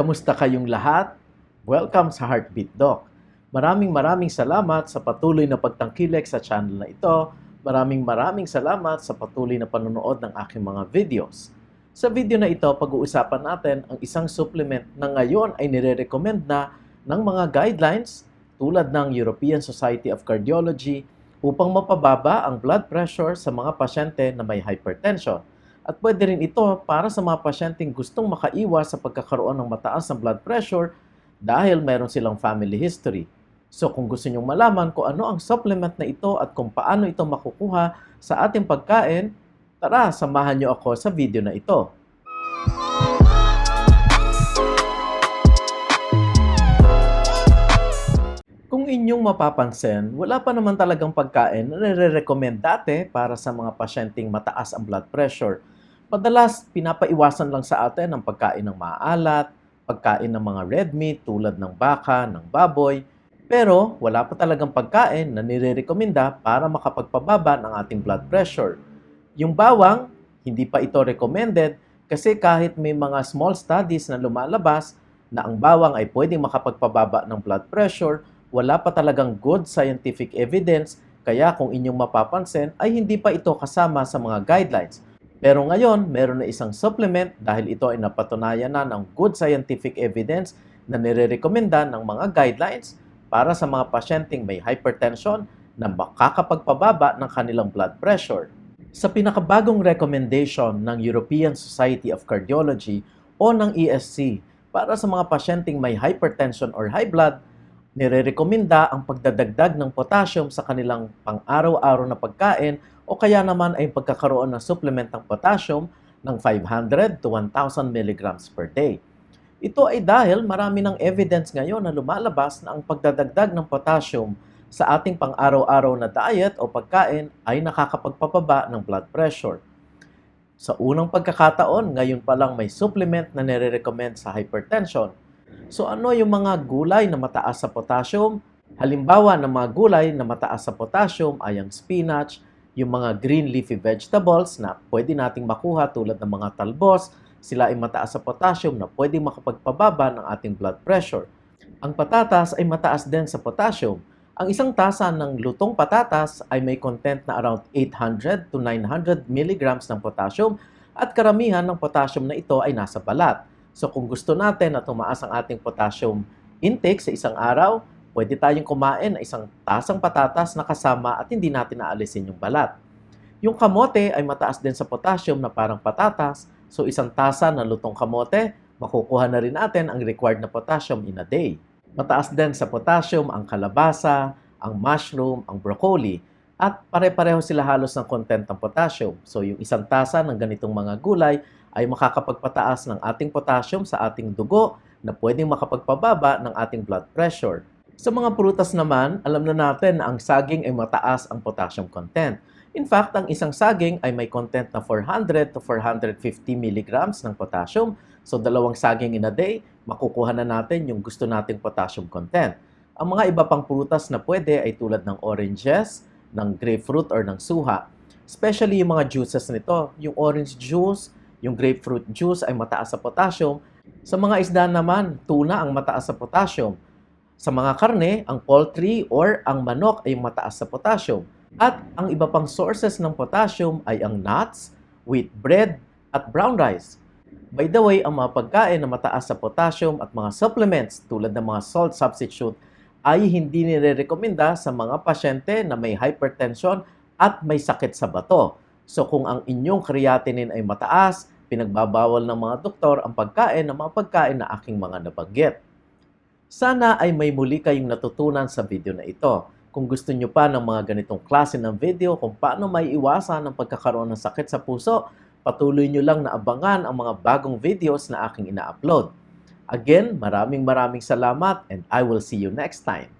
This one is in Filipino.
Kamusta kayong lahat? Welcome sa Heartbeat Doc. Maraming maraming salamat sa patuloy na pagtangkilik sa channel na ito. Maraming maraming salamat sa patuloy na panonood ng aking mga videos. Sa video na ito, pag-uusapan natin ang isang supplement na ngayon ay nire-recommend na ng mga guidelines tulad ng European Society of Cardiology upang mapababa ang blood pressure sa mga pasyente na may hypertension. At pwede rin ito para sa mga pasyenteng gustong makaiwas sa pagkakaroon ng mataas na blood pressure dahil meron silang family history. So kung gusto nyong malaman kung ano ang supplement na ito at kung paano ito makukuha sa ating pagkain, tara, samahan nyo ako sa video na ito. Inyong mapapansin, wala pa naman talagang pagkain na nire-recommend dati para sa mga pasyenteng mataas ang blood pressure. Madalas, pinapaiwasan lang sa atin ang pagkain ng maalat, pagkain ng mga red meat tulad ng baka, ng baboy, pero wala pa talagang pagkain na nire-recommenda para makapagpababa ng ating blood pressure. Yung bawang, hindi pa ito recommended kasi kahit may mga small studies na lumalabas na ang bawang ay pwedeng makapagpababa ng blood pressure, wala pa talagang good scientific evidence kaya kung inyong mapapansin ay hindi pa ito kasama sa mga guidelines. Pero ngayon, meron na isang supplement dahil ito ay napatunayan na ng good scientific evidence na nire-recommenda ng mga guidelines para sa mga pasyenteng may hypertension na makakapagpababa ng kanilang blood pressure. Sa pinakabagong recommendation ng European Society of Cardiology o ng ESC para sa mga pasyenteng may hypertension or high blood, nire-recommenda ang pagdadagdag ng potassium sa kanilang pang-araw-araw na pagkain o kaya naman ay pagkakaroon ng supplement ng potassium ng 500 to 1,000 mg per day. Ito ay dahil marami ng evidence ngayon na lumalabas na ang pagdadagdag ng potassium sa ating pang-araw-araw na diet o pagkain ay nakakapagpapaba ng blood pressure. Sa unang pagkakataon, ngayon pa lang may supplement na nire-recommend sa hypertension. So ano yung mga gulay na mataas sa potassium? Halimbawa ng mga gulay na mataas sa potassium ay ang spinach, yung mga green leafy vegetables na pwede nating makuha tulad ng mga talbos, sila ay mataas sa potassium na pwede makapagpababa ng ating blood pressure. Ang patatas ay mataas din sa potassium. Ang isang tasa ng lutong patatas ay may content na around 800 to 900 milligrams ng potassium at karamihan ng potassium na ito ay nasa balat. So kung gusto natin na tumaas ang ating potassium intake sa isang araw, pwede tayong kumain ng isang tasang patatas na kasama at hindi natin naalisin yung balat. Yung kamote ay mataas din sa potassium na parang patatas, so isang tasa ng lutong kamote, makukuha na rin natin ang required na potassium in a day. Mataas din sa potassium ang kalabasa, ang mushroom, ang broccoli, at pare-pareho sila halos ng content ng potassium. So yung isang tasa ng ganitong mga gulay ay makakapagpataas ng ating potassium sa ating dugo na pwedeng makapagpababa ng ating blood pressure. Sa mga prutas naman, alam na natin na ang saging ay mataas ang potassium content. In fact, ang isang saging ay may content na 400 to 450 milligrams ng potassium. So, dalawang saging in a day, makukuha na natin yung gusto nating potassium content. Ang mga iba pang prutas na pwede ay tulad ng oranges, ng grapefruit or ng suha. Especially yung mga juices nito. Yung orange juice, yung grapefruit juice ay mataas sa potassium. Sa mga isda naman, tuna ang mataas sa potassium. Sa mga karne, ang poultry or ang manok ay mataas sa potassium. At ang iba pang sources ng potassium ay ang nuts, wheat bread, at brown rice. By the way, ang mga pagkain na mataas sa potassium at mga supplements tulad ng mga salt substitute ay hindi nire-rekomenda sa mga pasyente na may hypertension at may sakit sa bato. So kung ang inyong creatinine ay mataas, pinagbabawal ng mga doktor ang pagkain ng mga pagkain na aking mga nabanggit. Sana ay may muli kayong natutunan sa video na ito. Kung gusto nyo pa ng mga ganitong klase ng video kung paano may iwasan ang pagkakaroon ng sakit sa puso, patuloy nyo lang na abangan ang mga bagong videos na aking ina-upload. Again, maraming maraming salamat and I will see you next time.